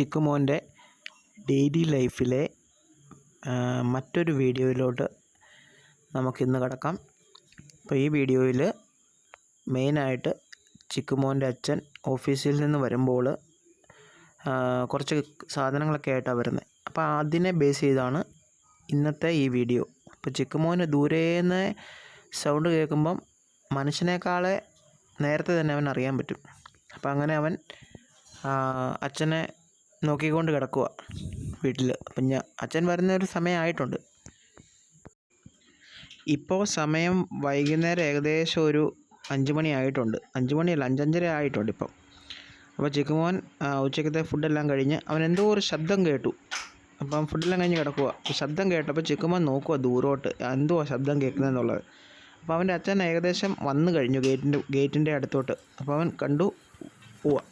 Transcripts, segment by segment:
ചിക്കുമോന്റെ daily ലൈഫിലെ മറ്റൊരു വീഡിയോയിലോട്ട് നമുക്കിന്ന് കടക്കാം. അപ്പോൾ ഈ വീഡിയോയിൽ മെയിനായിട്ട് ചിക്കുമോന്റെ അച്ഛൻ ഓഫീസിൽ നിന്ന് വരുമ്പോൾ കുറച്ച് സാധനങ്ങളൊക്കെ ആയിട്ടാണ് വരുന്നത് അപ്പോൾ അതിനെ ബേസ് ചെയ്താണ് ഇന്നത്തെ ഈ വീഡിയോ. അപ്പോൾ ചിക്കുമോന് ദൂരേന്ന് സൗണ്ട് കേൾക്കുമ്പം മനുഷ്യനേക്കാളെ നേരത്തെ തന്നെ അവൻ അറിയാൻ പറ്റും. അപ്പോൾ അങ്ങനെ അവൻ അച്ഛനെ നോക്കിക്കൊണ്ട് കിടക്കുക വീട്ടിൽ അപ്പം ഞാൻ അച്ഛൻ വരുന്ന ഒരു സമയമായിട്ടുണ്ട്. ഇപ്പോൾ സമയം വൈകുന്നേരം ഏകദേശം ഒരു അഞ്ച് മണി ആയിട്ടുണ്ട്. അഞ്ച് മണിയല്ല അഞ്ചഞ്ചര ആയിട്ടുണ്ട് ഇപ്പം. അപ്പോൾ ചിക്കുമോൻ ഉച്ചക്കത്തെ ഫുഡെല്ലാം കഴിഞ്ഞ് അവൻ എന്തോ ഒരു ശബ്ദം കേട്ടു. അപ്പം ഫുഡെല്ലാം കഴിഞ്ഞ് കിടക്കുക ശബ്ദം കേട്ടപ്പോൾ ചിക്കുമോൻ നോക്കുക ദൂരോട്ട് എന്തോ ശബ്ദം കേൾക്കുന്നതെന്നുള്ളത് അപ്പോൾ അവന്റെ അച്ഛൻ ഏകദേശം വന്നു കഴിഞ്ഞു ഗേറ്റിന്റെ ഗേറ്റിന്റെ അടുത്തോട്ട്. അപ്പോൾ അവൻ കണ്ടു പോവാ.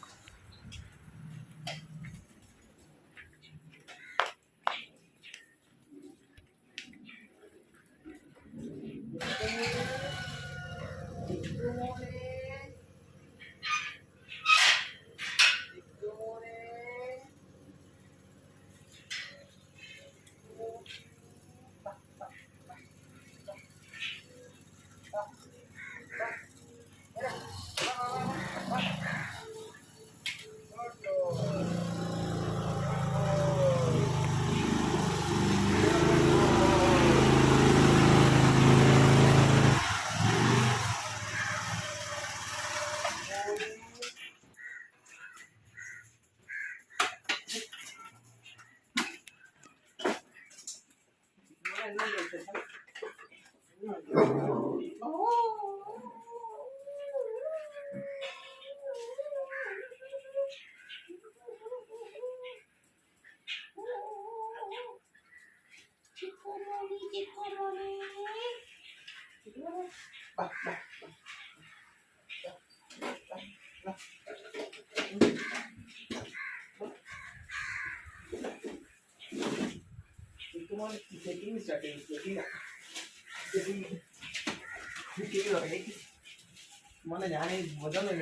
മോനെ ഞാൻ മുതന്ന്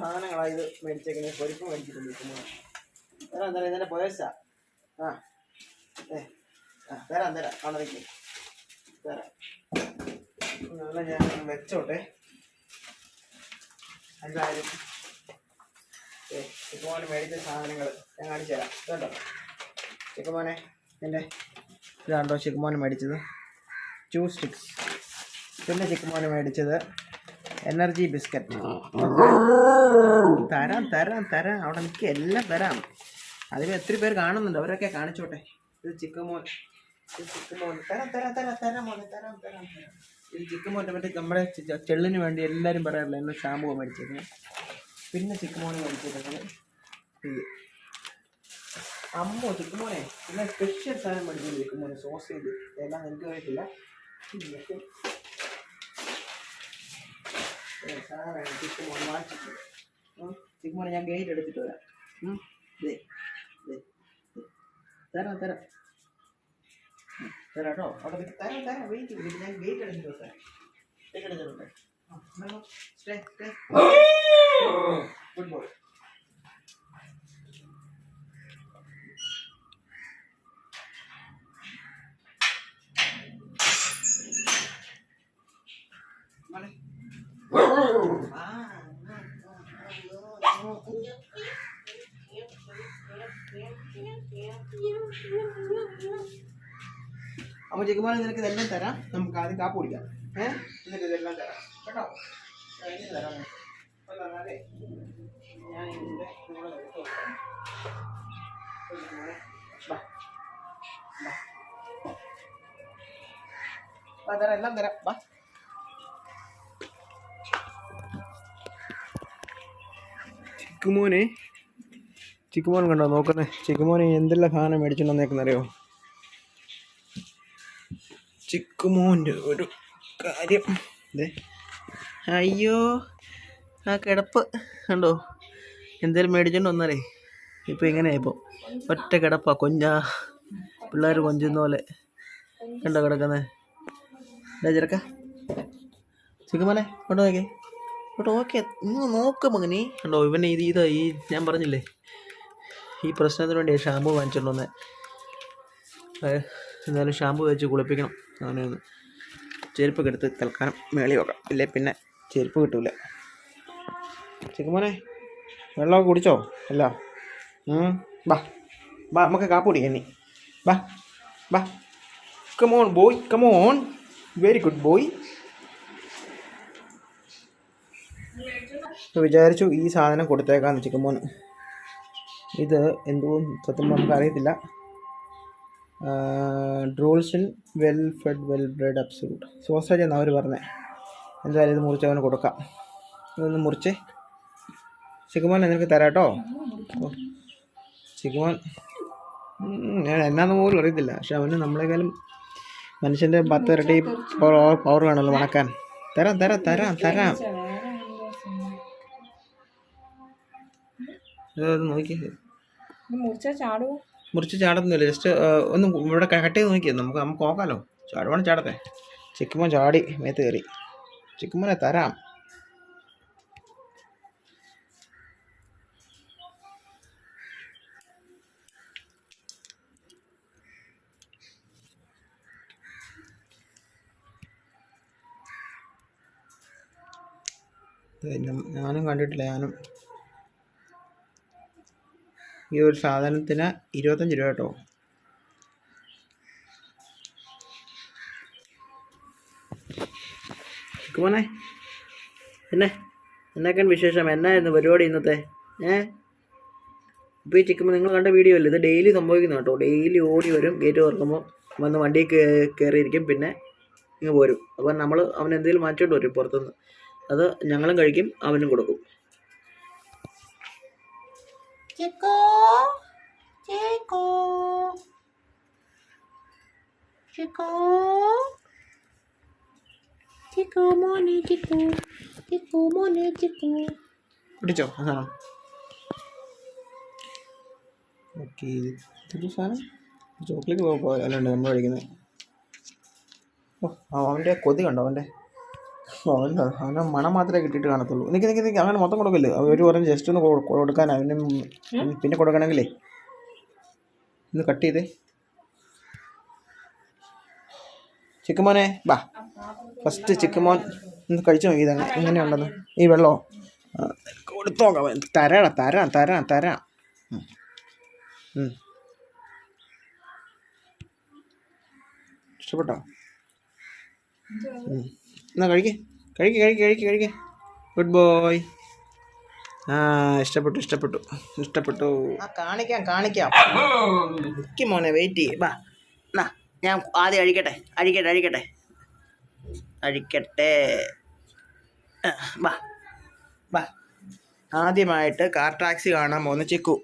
സാധനങ്ങളാണ് ഇത് മേടിച്ചേക്കുന്നത്. പൊരിപ്പ് മേടിച്ചിട്ടുണ്ട് ചിക്കുമോൻ എന്താ പറയുക? ഇതെന്നെ പൊയസാ ആ. തരാം തരാം കളറിക്ക്. തരാം. നല്ല ഞാൻ വെച്ചോട്ടെ. എന്തായാലും ചിക്കുമോനെ മേടിച്ച സാധനങ്ങൾ ഞാൻ കാണിച്ചു തരാം. കേട്ടോ ചിക്കുമോനെ എന്റെ ഇതാണ്ടോ ചിക്കുമോനെ മേടിച്ചത്? ചൂ സ്റ്റിക്സ് പിന്നെ ചിക്കുമോനെ മേടിച്ചത് എനർജി ബിസ്ക്കറ്റ് തരാം തരാം തരാം. അവിടെ നിൽക്കുക എല്ലാം തരാം. അതിൽ എത്ര പേര് കാണുന്നുണ്ട്? അവരൊക്കെ കാണിച്ചോട്ടെ. ഇത് ചിക്കുമോൻ ഇത് ചിക്കുമോൻ തരാം തരാം തരാം തരാം മോനെ തരാം തരാം തരാം. ഇത് ചിക്കുമോന്റെ മറ്റേ നമ്മുടെ ചെള്ളിന് വേണ്ടി എല്ലാവരും പറയാറില്ല എന്നെ ഷാമ്പു മേടിച്ചേക്കുന്നത് പിന്നെ ചിക്കുമോന് മേടിച്ചേക്കുന്നത് ഇത് അമ്മോ ചിക്കുമോനെ പിന്നെ സ്പെഷ്യൽ സാധനം മേടിച്ചത് ചിക്കുമോനെ സോസ് ചെയ്ത്. എല്ലാം എനിക്ക് കഴിക്കില്ല ഇതൊക്കെ ഏ, സാധനമാണ് ചിക്കുമോൻ വാങ്ങിച്ചിട്ട് ചിക്കുമോനെ ഞാൻ ഗൈഡ് എടുത്തിട്ട് വരാം. ഇതേ ദേ. തരാം തരാം. തരാം കേട്ടോ അവിടെ. തരാം തരാം. വെയിറ്റ് ചെയ്ത് ഞാൻ വെയിറ്റ് എടുത്തിട്ട് വരാം ഗേറ്റ് എടുത്തിട്ടുണ്ട് സ്റ്റേ സ്റ്റേ. ഗുഡ് മോർണിംഗ് മോനെ അപ്പൊ ചെക്കുമ്പോൾ നിനക്ക് ഇതെല്ലാം തരാം. നമുക്ക് ആദ്യം കാപ്പ് കുടിക്കാം. ഏഹ് എന്നിട്ട് ഇതെല്ലാം തരാം. കേട്ടോ? നിനക്ക്. എല്ലാം തരാം. ബാ. ചിക്കുമോനെ ചിക്കുമോൻ കണ്ടോ? നോക്കുന്നേ. ചിക്കുമോനെ എന്തെല്ലാം സാധനം മേടിച്ചിട്ടുണ്ടെന്നേക്കുന്നറിയോ ചിക്കുമോന്റെ ഒരു കാര്യം. അയ്യോ ആ കിടപ്പ് കണ്ടോ? എന്തേലും മേടിച്ചോണ്ട് വന്നാലേ. ഇപ്പം എങ്ങനെയായിപ്പോൾ ഒറ്റ കിടപ്പാ കൊഞ്ഞാ. പിള്ളേർ കൊഞ്ചുന്ന പോലെ. കണ്ടോ കിടക്കുന്നത് ഡേ ചെറുക്ക. ചിക്കുമോനെ കൊണ്ടു നോക്കേ കേട്ടോ ഓക്കെ ഇന്ന് നോക്ക് മകനെ. കണ്ടോ ഇവനെ ഇത് ഇതാ ഈ ഞാൻ പറഞ്ഞില്ലേ? ഈ പ്രശ്നത്തിന് വേണ്ടി ഷാമ്പു വാങ്ങിച്ചിട്ടുണ്ടോ എന്നാലും ഷാമ്പു വെച്ച് കുളിപ്പിക്കണം. അവനെ ഒന്ന് ചെരുപ്പൊക്കെ എടുത്ത് തൽക്കാലം മേളി വെക്കാം. ഇല്ലേ പിന്നെ ചെരുപ്പ് കിട്ടൂല. ചെക്കുമോനെ വെള്ളമൊക്കെ കുടിച്ചോ? അല്ല. ബാ ബാ നമുക്ക് കാപ്പ് കുടിക്കാം നീ ബാ ബാ. Come on boy come on very good boy വിചാരിച്ചു ഈ സാധനം കൊടുത്തേക്കാന്ന് ചിക്കുമോൻ ഇത് എന്തോ സത്യം നമുക്ക് അറിയത്തില്ല. ഡ്രോൾസിൻ well fed well bred absolute sausage എന്നാണ് അവർ പറഞ്ഞത് എന്തായാലും ഇത് മുറിച്ച് അവന് കൊടുക്കാം. ഇതൊന്ന് മുറിച്ച്. ചിക്കുമോൻ നിനക്ക് തരാം കേട്ടോ ചിക്കുമോൻ ഞാൻ എന്നാന്ന് പോലും അറിയത്തില്ല. പക്ഷെ അവന് നമ്മളെക്കാളും മനുഷ്യന്റെ പത്ത് ഇരട്ടി പവർ വേണമല്ലോ മണക്കാൻ. തരാം തരാം തരാം തരാം. നോക്കി മുറിച്ച മുറിച്ച് ചാടുന്നില്ല. ജസ്റ്റ് ഒന്ന് ഇവിടെ കട്ട് ചെയ്ത് നോക്കിയത് നമുക്ക് നമുക്ക് നോക്കാമല്ലോ ചാടുവാണ് ചാടത്തെ? ചിക്കുമോൻ ചാടി മേത്ത് കയറി. ചിക്കുമോനെ തരാം. ഞാനും കണ്ടിട്ടില്ല ഞാനും. ഈ ഒരു സാധനത്തിന് ഇരുപത്തഞ്ച് രൂപ കേട്ടോ. കുമോനെ പിന്നെ എന്നൊക്കെയാണ് വിശേഷം? എന്നായിരുന്നു പരിപാടി ഇന്നത്തെ? ഏ? ഇപ്പോൾ ഈ ചിക്കുമ്പോൾ നിങ്ങൾ കണ്ട വീഡിയോ അല്ലേ? ഇത് ഡെയിലി സംഭവിക്കുന്ന കേട്ടോ. ഡെയിലി ഓടി വരും ഗേറ്റ് തുറക്കുമ്പോൾ വന്ന് വണ്ടിയിൽ കയറിയിരിക്കും പിന്നെ ഇങ്ങ് പോരും. അപ്പോൾ നമ്മൾ അവൻ എന്തെങ്കിലും മാറ്റിക്കൊണ്ട് വരും പുറത്തുനിന്ന്. അത് ഞങ്ങളും കഴിക്കും അവനും കൊടുക്കും. Chico. പിടിച്ചോ ഇതൊരു സാധനം. ചോക്ലേറ്റ് പോലെ അല്ലാണ്ട് നമ്മൾ കഴിക്കുന്നത് ഓ അവന്റെ കൊതി കണ്ടോ അവന്റെ? അവന്റെ അവന്റെ മണം മാത്രമേ കിട്ടിയിട്ട് കാണത്തുള്ളൂ. നിൽക്കി നിൽക്കി നിൽക്കി അങ്ങനെ മൊത്തം കൊടുക്കില്ല? ഒരു പറഞ്ഞ് ജസ്റ്റ് ഒന്ന് കൊടുക്കാൻ അവനും പിന്നെ കൊടുക്കണമെങ്കിലേ. ഒന്ന് കട്ട് ചെയ്തേ. ചിക്കുമോനെ ബാ ഫസ്റ്റ് ചിക്കുമോൻ ഒന്ന് കഴിച്ചു നോക്കി ഇതങ്ങനെ എങ്ങനെയുണ്ടെന്ന് ഈ വെള്ളമോ കൊടുത്തോ നോക്കാം തരാം തരാം തരാം. ഇഷ്ടപ്പെട്ടോ. എന്നാ കഴിക്ക്. കഴിക്ക് കഴിക്ക് കഴിക്ക് കഴിക്ക്. ഗുഡ് ബോയ് ആ ഇഷ്ടപ്പെട്ടു ഇഷ്ടപ്പെട്ടു ഇഷ്ടപ്പെട്ടു. കാണിക്കാം കാണിക്കാം. നിൽക്കും മോനെ വെയിറ്റ് ചെയ്യേ. ബാ എന്നാ ഞാൻ ആദ്യം അഴിക്കട്ടെ അഴിക്കട്ടെ അഴിക്കട്ടെ. അഴിക്കട്ടെ. ബാ ബാ ആദ്യമായിട്ട് കാർ ടാക്സി കാണാൻ പോകുന്ന ചിക്കു.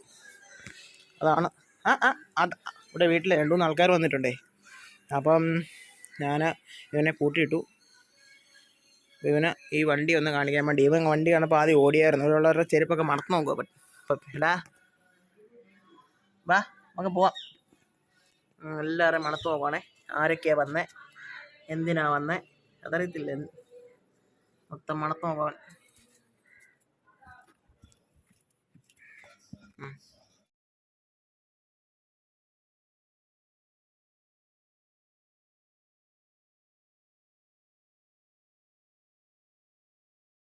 അതാണ്. ആ ആ അത് ഇവിടെ വീട്ടിൽ രണ്ടു മൂന്ന് ആൾക്കാർ വന്നിട്ടുണ്ടേ. അപ്പം ഞാൻ ഇവനെ കൂട്ടിയിട്ടു. ഇവന് ഈ വണ്ടി ഒന്ന് കാണിക്കാൻ വേണ്ടി. ഇവൻ വണ്ടി കാണപ്പോൾ ആദ്യം ഓടിയായിരുന്നു. ഇവിടെയുള്ളവരുടെ ചെരുപ്പൊക്കെ മറന്നു നോക്കുക അപ്പം വാ നമുക്ക് പോവാം. എല്ലാവരും മണത്ത് നോക്കുവാണേ. ആരൊക്കെയാണ് വന്നേ? എന്തിനാ വന്നേ? അതറിയത്തില്ല മൊത്തം മണത്ത് നോക്കാൻ.